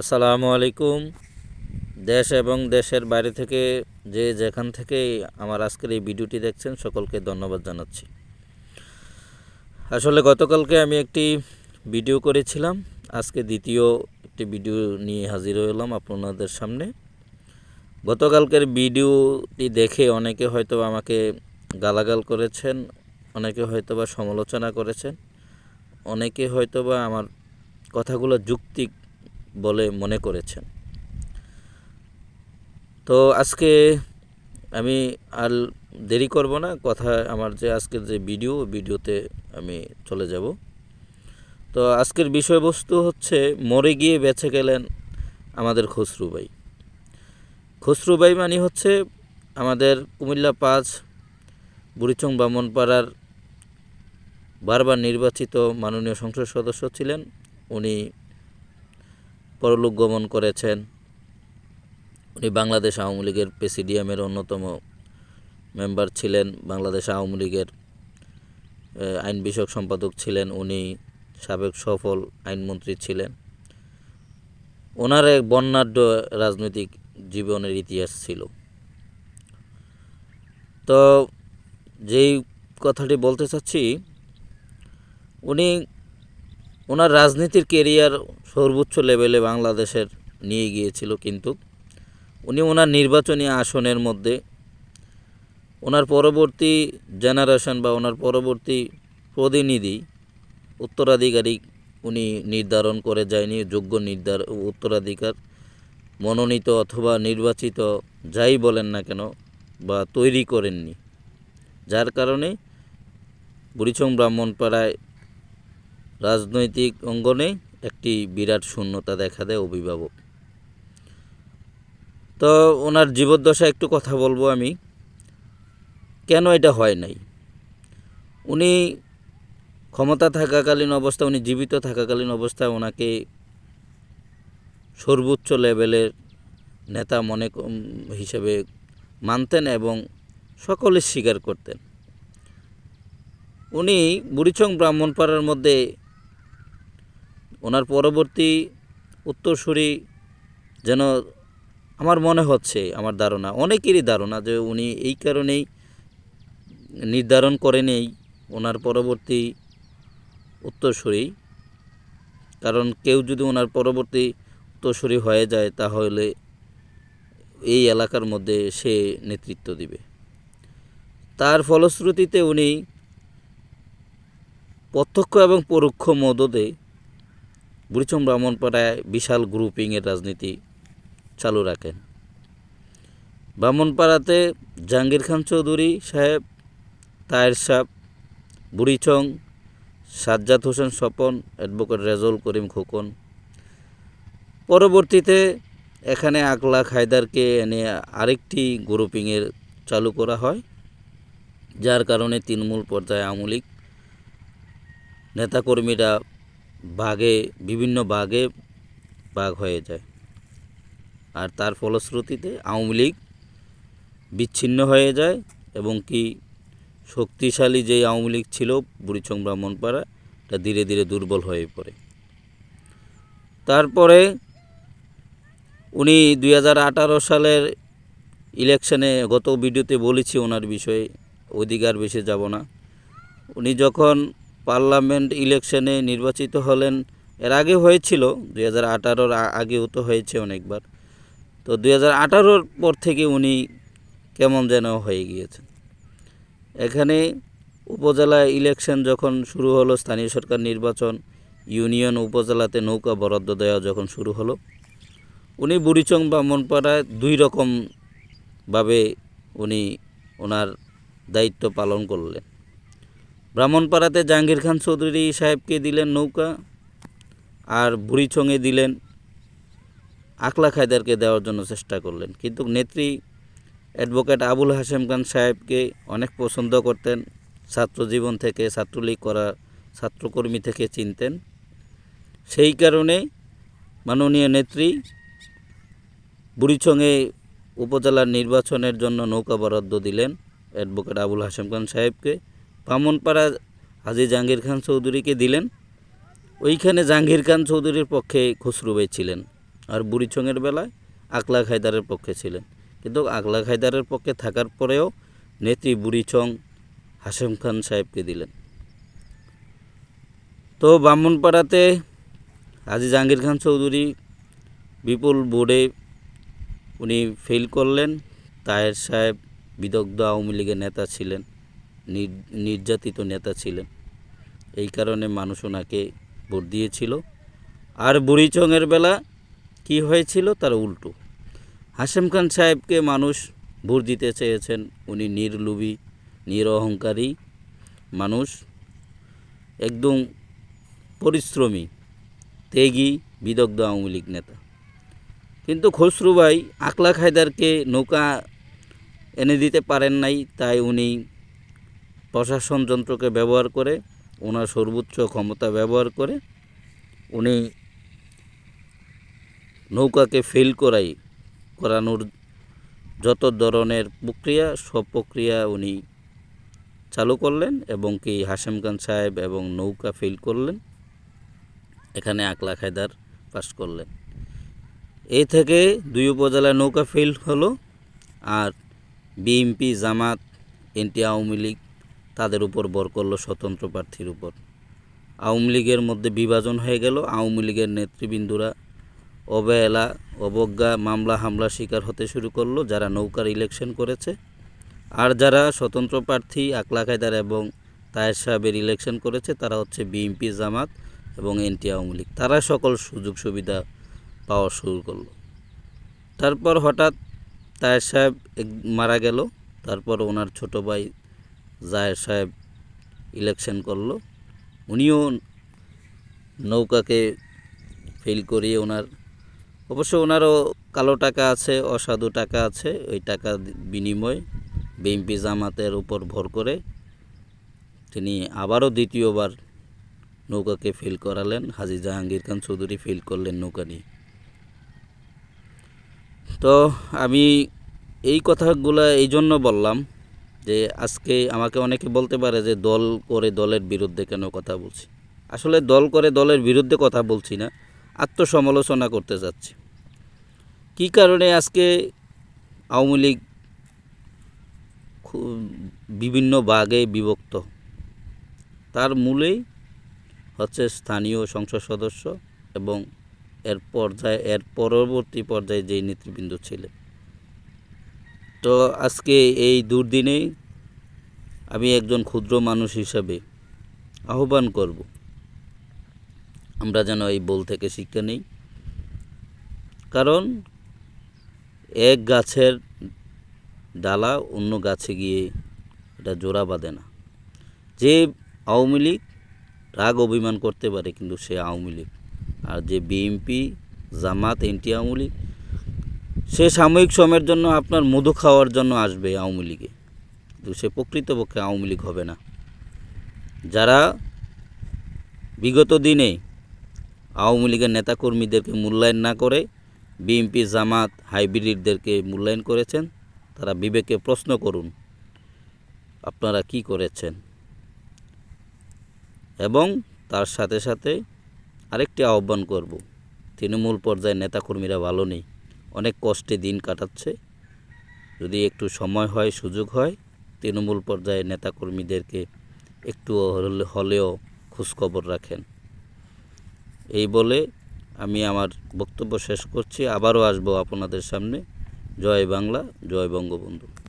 আসসালামু আলাইকুম। দেশ এবং দেশের বাইরে থেকে যে যেখান থেকে আমার আজকের এই ভিডিওটি দেখছেন, সকলকে ধন্যবাদ জানাচ্ছি। আসলে গতকালকে আমি একটি ভিডিও করেছিলাম। আজকে দ্বিতীয় একটি ভিডিও নিয়ে হাজির হলাম আপনাদের সামনে। গতকালকের ভিডিওটি দেখে অনেকে হয়তো আমাকে গালাগাল করেছেন, অনেকে হয়তো বা সমালোচনা করেছেন, অনেকে হয়তো বা আমার কথাগুলো যুক্তিক বলে মনে করেছেন। তো আজকে আমি আর দেরি করব না, কথা আমার যে আজকের যে ভিডিও ভিডিওতে আমি চলে যাব। তো আজকের বিষয়বস্তু হচ্ছে, মরে গিয়ে বেঁচে গেলেন আমাদের খসরু ভাই। খসরু ভাই মানে হচ্ছে আমাদের কুমিল্লা পাঁচ, বুড়িচং বামনপাড়ার বারবার নির্বাচিত মাননীয় সংসদ সদস্য ছিলেন। উনি পরলোক গমন করেছেন। উনি বাংলাদেশ আওয়ামী লীগের প্রেসিডিয়ামের অন্যতম মেম্বার ছিলেন। বাংলাদেশ আওয়ামী লীগের আইন বিষয়ক সম্পাদক ছিলেন। উনি সাবেক সফল আইনমন্ত্রী ছিলেন। ওনার এক বর্ণাঢ্য রাজনৈতিক জীবনের ইতিহাস ছিল। তো যেই কথাটি বলতে চাচ্ছি, উনি ওনার রাজনীতির কেরিয়ার সর্বোচ্চ লেভেলে বাংলাদেশের নিয়ে গিয়েছিল কিন্তু উনি ওনার নির্বাচনী আসনের মধ্যে ওনার পরবর্তী জেনারেশন বা ওনার পরবর্তী প্রতিনিধি উত্তরাধিকারী উনি নির্ধারণ করে যায়নি, যোগ্য নির্ধার, উত্তরাধিকার, মনোনীত অথবা নির্বাচিত যাই বলেন না কেন বা তৈরি করেননি। যার কারণে বুড়িচং ব্রাহ্মণপাড়ায় রাজনৈতিক অঙ্গনে একটি বিরাট শূন্যতা দেখা দেয় অভিভাবক। তো ওনার জীবদ্দশা একটু কথা বলব আমি। কেন এটা হয় নাই? উনি ক্ষমতা থাকাকালীন অবস্থা, উনি জীবিত থাকাকালীন অবস্থায় ওনাকে সর্বোচ্চ লেভেলের নেতা মনে হিসেবে মানতেন এবং সকলে স্বীকার করতেন। উনি বুড়িচং ব্রাহ্মণপাড়ার মধ্যে ওনার পরবর্তী উত্তরসূরি যেন আমার মনে হচ্ছে, আমার ধারণা, অনেকেরই ধারণা যে উনি এই কারণেই নির্ধারণ করেনেই ওনার পরবর্তী উত্তরসূরি। কারণ কেউ যদি ওনার পরবর্তী উত্তরসূরি হয়ে যায়, তাহলে এই এলাকার মধ্যে সে নেতৃত্ব দিবে। তার ফলশ্রুতিতে উনি প্রত্যক্ষ এবং পরোক্ষ মদদে বুড়িচং ব্রাহ্মণপাড়ায় বিশাল গ্রুপিংয়ের রাজনীতি চালু রাখেন। ব্রাহ্মণপাড়াতে জাহাঙ্গীর খান চৌধুরী সাহেব, তায়ের সাহ বুড়িচং, সাজ্জাদ হোসেন স্বপন অ্যাডভোকেট রেজল করিম খোকন। পরবর্তীতে এখানে আকলা হায়দারকে এনে আরেকটি গ্রুপিংয়ের চালু করা হয়, যার কারণে তৃণমূল পর্যায়ে আওয়ামী লীগ নেতাকর্মীরা ভাগে বিভিন্ন ভাগে ভাগ হয়ে যায়। আর তার ফলশ্রুতিতে আওয়ামী লীগ বিচ্ছিন্ন হয়ে যায় এবং কি শক্তিশালী যে আওয়ামী লীগ ছিল বুড়িচং ব্রাহ্মণপাড়া এটা ধীরে ধীরে দুর্বল হয়ে পড়ে। তারপরে উনি দু হাজার আঠারো সালের ইলেকশনে, গত ভিডিওতে বলেছি ওনার বিষয়ে আর বেশি যাব না। উনি যখন পার্লামেন্ট ইলেকশনে নির্বাচিত হলেন। এর আগে হয়েছিল, দুই হাজার আঠারোর আগেও তো হয়েছে অনেকবার। তো দুই হাজার আঠারোর পর থেকে উনি কেমন যেন হয়ে গিয়েছেন। এখানে উপজেলা ইলেকশন যখন শুরু হলো, স্থানীয় সরকার নির্বাচন, ইউনিয়ন উপজেলাতে নৌকা বরাদ্দ দেওয়া যখন শুরু হলো, উনি বুড়িচং ব্রাহ্মণপাড়ায় দুই রকমভাবে উনি ওনার দায়িত্ব পালন করলেন। ব্রাহ্মণপাড়াতে জাহাঙ্গীর খান চৌধুরী সাহেবকে দিলেন নৌকা আর বুড়িচংয়ে দিলেন আকলা খায়দারকে দেওয়ার জন্য চেষ্টা করলেন। কিন্তু নেত্রী অ্যাডভোকেট আবুল হাশেম খান সাহেবকে অনেক পছন্দ করতেন, ছাত্র জীবন থেকে, ছাত্রলীগ করা ছাত্রকর্মী থেকে চিনতেন। সেই কারণে মাননীয় নেত্রী বুড়িচংয়ে উপজেলার নির্বাচনের জন্য নৌকা বরাদ্দ দিলেন অ্যাডভোকেট আবুল হাশেম খান সাহেবকে। বামনপাড়া হাজি জাহাঙ্গীর খান চৌধুরীকে দিলেন। ওইখানে জাহাঙ্গীর খান চৌধুরীর পক্ষে খসরু ভাই ছিলেন আর বুড়িচংয়ের বেলায় আকলা হায়দারের পক্ষে ছিলেন। কিন্তু আকলা হায়দারের পক্ষে থাকার পরেও নেত্রী বুড়িচং হাশেম খান সাহেবকে দিলেন। তো ব্রাহ্মণপাড়াতে হাজি জাহাঙ্গীর খান চৌধুরী বিপুল বোর্ডে উনি ফেল করলেন। তাহের সাহেব বিদগ্ধ আওয়ামী লীগের নেতা ছিলেন। নির্যাতিত নেতা ছিলেন। এই কারণে মানুষ ওনাকে ভোট দিয়েছিল। আর বুড়িচংয়ের বেলা কি হয়েছিল তার উল্টো। হাশেম খান সাহেবকে মানুষ ভোট দিতে চেয়েছেন। উনি নির্লুবি, নিরহংকারী মানুষ, একদম পরিশ্রমী ত্যাগী বিদগ্ধ আওয়ামী লীগ নেতা। কিন্তু খসরু ভাই আকলা খায়দারকে নৌকা এনে দিতে পারেন নাই, তাই উনি প্রশাসন যন্ত্রকে ব্যবহার করে, ওনার সর্বোচ্চ ক্ষমতা ব্যবহার করে, উনি নৌকাকে ফেল করাই, করানোর যত ধরনের প্রক্রিয়া, সব প্রক্রিয়া উনি চালু করলেন এবং কি হাশেম খান সাহেব এবং নৌকা ফেল করলেন, এখানে আকলা খায়দার পাস করলেন। এই থেকে দুই উপজেলায় নৌকা ফেল হলো, আর বিএমপি জামাত, এনটি আওয়ামী লীগ তাদের উপর বর করল স্বতন্ত্র প্রার্থীর উপর। আওয়ামী লীগের মধ্যে বিভাজন হয়ে গেল। আওয়ামী লীগের নেতৃবৃন্দরা অবহেলা, অবজ্ঞা, মামলা হামলা শিকার হতে শুরু করল, যারা নৌকার ইলেকশন করেছে। আর যারা স্বতন্ত্র প্রার্থী আকলা কায়দার এবং তায়ের সাহেবের ইলেকশন করেছে, তারা হচ্ছে বিএনপি জামাত এবং এনটি আওয়ামী লীগ। তারা সকল সুযোগ সুবিধা পাওয়া শুরু করল। তারপর হঠাৎ তায়ের সাহেব মারা গেল। তারপর ওনার ছোট ভাই জায়ের সাহেব ইলেকশন করল। উনিও নৌকাকে ফেল করিয়ে ওনার, অবশ্য ওনারও কালো টাকা আছে, অসাধু টাকা আছে, ওই টাকা বিনিময়ে বিএমপি জামাতের উপর ভর করে তিনি আবারও দ্বিতীয়বার নৌকাকে ফেল করালেন। হাজি জাহাঙ্গীর খান চৌধুরী ফেল করলেন নৌকা নিয়ে। তো আমি এই কথাগুলো এই জন্য বললাম যে আজকে আমাকে অনেকে বলতে পারে যে দল করে দলের বিরুদ্ধে কেন কথা বলছি। আসলে দল করে দলের বিরুদ্ধে কথা বলছি না, আত্মসমালোচনা করতে যাচ্ছি। কী কারণে আজকে আওয়ামী লীগ বিভিন্ন ভাগে বিভক্ত? তার মূলেই হচ্ছে স্থানীয় সংসদ সদস্য এবং এর পর্যায়ে, এর পরবর্তী পর্যায়ে যেই নেতৃবৃন্দ ছিলেন। তো আজকে এই দুর্দিনে আমি একজন ক্ষুদ্র মানুষ হিসাবে আহ্বান করব। আমরা যেন এই বল থেকে শিক্ষা নেই। কারণ এক গাছের ডালা অন্য গাছে গিয়ে এটা জোড়া বাঁধে না। যে আওয়ামী লীগ রাগ অভিমান করতে পারে, কিন্তু সে আওয়ামী লীগ। আর যে বিএনপি, জামাত, এনটি আওয়ামী লীগ সে সাময়িক সময়ের জন্য আপনার মধু খাওয়ার জন্য আসবে আওয়ামী লীগে। কিন্তু সে প্রকৃতপক্ষে আওয়ামী লীগ হবে না। যারা বিগত দিনে আওয়ামী লীগের নেতাকর্মীদেরকে মূল্যায়ন না করে, বিএনপি, জামাত, হাইব্রিডদেরকে মূল্যায়ন করেছেন, তারা বিবেকে প্রশ্ন করুন, আপনারা কি করেছেন? এবং তার সাথে সাথে আরেকটি আহ্বান করব, তৃণমূল পর্যায়ে নেতাকর্মীরা ভালো নেই। অনেক কষ্টে দিন কাটাচ্ছে। যদি একটু সময় হয়, সুযোগ হয়, তৃণমূল পর্যায়ে নেতাকর্মীদেরকে একটু হলে- হলেও খোঁজখবর রাখেন। এই বলে আমি আমার বক্তব্য শেষ করছি। আবারও আসব আপনাদের সামনে। জয় বাংলা, জয় বঙ্গবন্ধু।